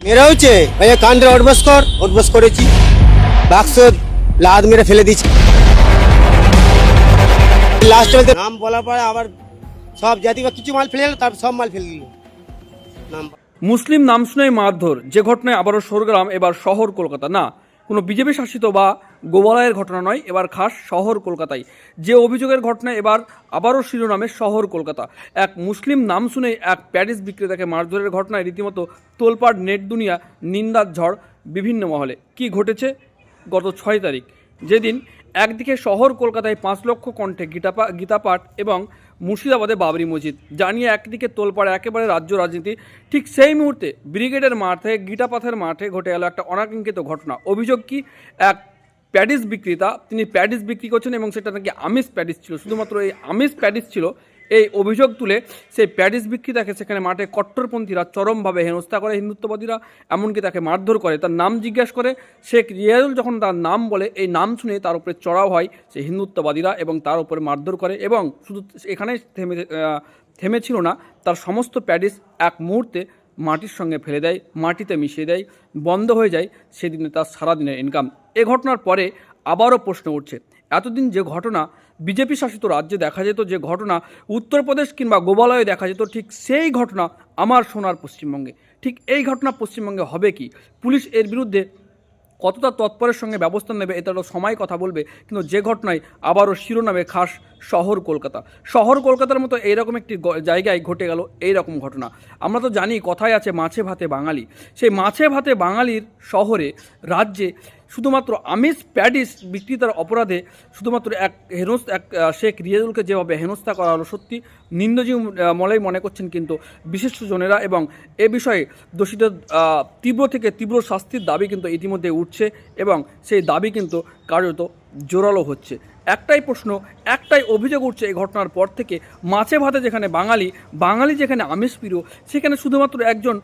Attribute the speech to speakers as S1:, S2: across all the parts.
S1: মেরে হচ্ছে ভাইয়া যে কান্ডে অটবাস কর অটবাস করেছি বাক্স লাদ মেরে ফেলে দিচ্ছি লাস্টে নাম বলার পরে আবার সব জাতি বা কিছু মাল ফেলে গেল তারপর সব মাল ফেলে দিল নাম
S2: মুসলিম নাম শুনে মারধর। যে ঘটনায় আবারও সরগ্রাম এবার শহর কলকাতা। না কোনো বিজেপি শাসিত বা গোবালয়ের ঘটনা নয়, এবার খাস শহর কলকাতায়। যে অভিযোগের ঘটনা, এবার আবারও শিরোনামে শহর কলকাতা। এক মুসলিম নাম শুনেই এক প্যারিস বিক্রেতাকে মারধরের ঘটনায় রীতিমতো তোলপাড় নেট দুনিয়া, নিন্দার ঝড় বিভিন্ন মহলে। কি ঘটেছে? গত ছয় তারিখ। যেদিন একদিকে শহর কলকাতায় পাঁচ লক্ষ কণ্ঠে গীতাপা গীতাপাঠ এবং মুর্শিদাবাদে বাবরি মসজিদ। জানিয়ে একদিকে তোলপাড়ে একেবারে রাজ্য রাজনীতি, ঠিক সেই মুহূর্তে ব্রিগেডের মাঠে গীতাপাথের মাঠে ঘটে গেল একটা অনাকাঙ্ক্ষিত ঘটনা। অভিযোগ কি? এক প্যাডিস বিক্রেতা, তিনি প্যাডিস বিক্রি করছেন এবং সেটা নাকি আমিষ প্যাডিস ছিল, শুধুমাত্র এই আমিষ প্যাডিস ছিল এই অভিযোগ তুলে সেই প্যারিস প্যাডিস বিক্রেতাকে সেখানে মাঠে কট্টরপন্থীরা চরমভাবে হেনস্থা করে, হিন্দুত্ববাদীরা এমনকি তাকে মারধর করে, তার নাম জিজ্ঞাসা করে। শেখ রিয়াজুল যখন তার নাম বলে, এই নাম শুনে তার উপরে চড়াও হয় সেই হিন্দুত্ববাদীরা এবং তার উপরে মারধর করে এবং শুধু এখানে থেমে থেমেছিল না, তার সমস্ত প্যাডিস এক মুহূর্তে মাটির সঙ্গে ফেলে দেয়, মাটিতে মিশিয়ে দেয়, বন্ধ হয়ে যায়, সেদিনে তার সারাদিনের ইনকাম এ ঘটনার পরে আবারও প্রশ্ন উঠছে। এতদিন যে ঘটনা বিজেপি শাসিত রাজ্যে দেখা যেত, যে ঘটনা উত্তরপ্রদেশ কিংবা গোবালয়ে দেখা যেত, ঠিক সেই ঘটনা আমার সোনার পশ্চিমবঙ্গে। ঠিক এই ঘটনা পশ্চিমবঙ্গে হবে কি? পুলিশ এর বিরুদ্ধে কতটা তৎপরের সঙ্গে ব্যবস্থা নেবে, এটা তো সময় কথা বলবে, কিন্তু যে ঘটনায় আবারও শিরোনামে খাস শহর কলকাতা। শহর কলকাতার মতো এইরকম একটি জায়গায় ঘটে গেল এই রকম ঘটনা। আমরা তো জানি কথায় আছে মাছে ভাতে বাঙালি। সেই মাছে ভাতে বাঙালির শহরে, রাজ্যে শুধুমাত্র আমিষ প্যাডিস বিক্রেতার অপরাধে শুধুমাত্র এক হেনস এক শেখ রিয়াজুলকে যেভাবে হেনস্থা করা হলো, সত্যি নিন্দজি মলাই মনে করছেন কিন্তু বিশিষ্টজনেরা এবং এ বিষয়ে দোষীদের তীব্র থেকে তীব্র শাস্তির দাবি কিন্তু ইতিমধ্যে উঠছে এবং সেই দাবি কিন্তু কার্যত জোরালো হচ্ছে। একটাই প্রশ্ন, একটাই অভিযোগ উঠছে এই ঘটনার পর থেকে। মাছে ভাতে যেখানে বাঙালি বাঙালি যেখানে আমিষ প্রিয়, সেখানে শুধুমাত্র একজন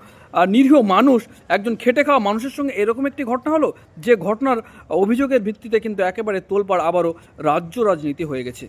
S2: নিরীহ মানুষ, একজন খেটে খাওয়া মানুষের সঙ্গে এরকম একটি ঘটনা হলো? যে ঘটনার অভিযোগের ভিত্তিতে কিন্তু একেবারে তোলপাড় আবারও রাজ্য রাজনীতি হয়ে গেছে।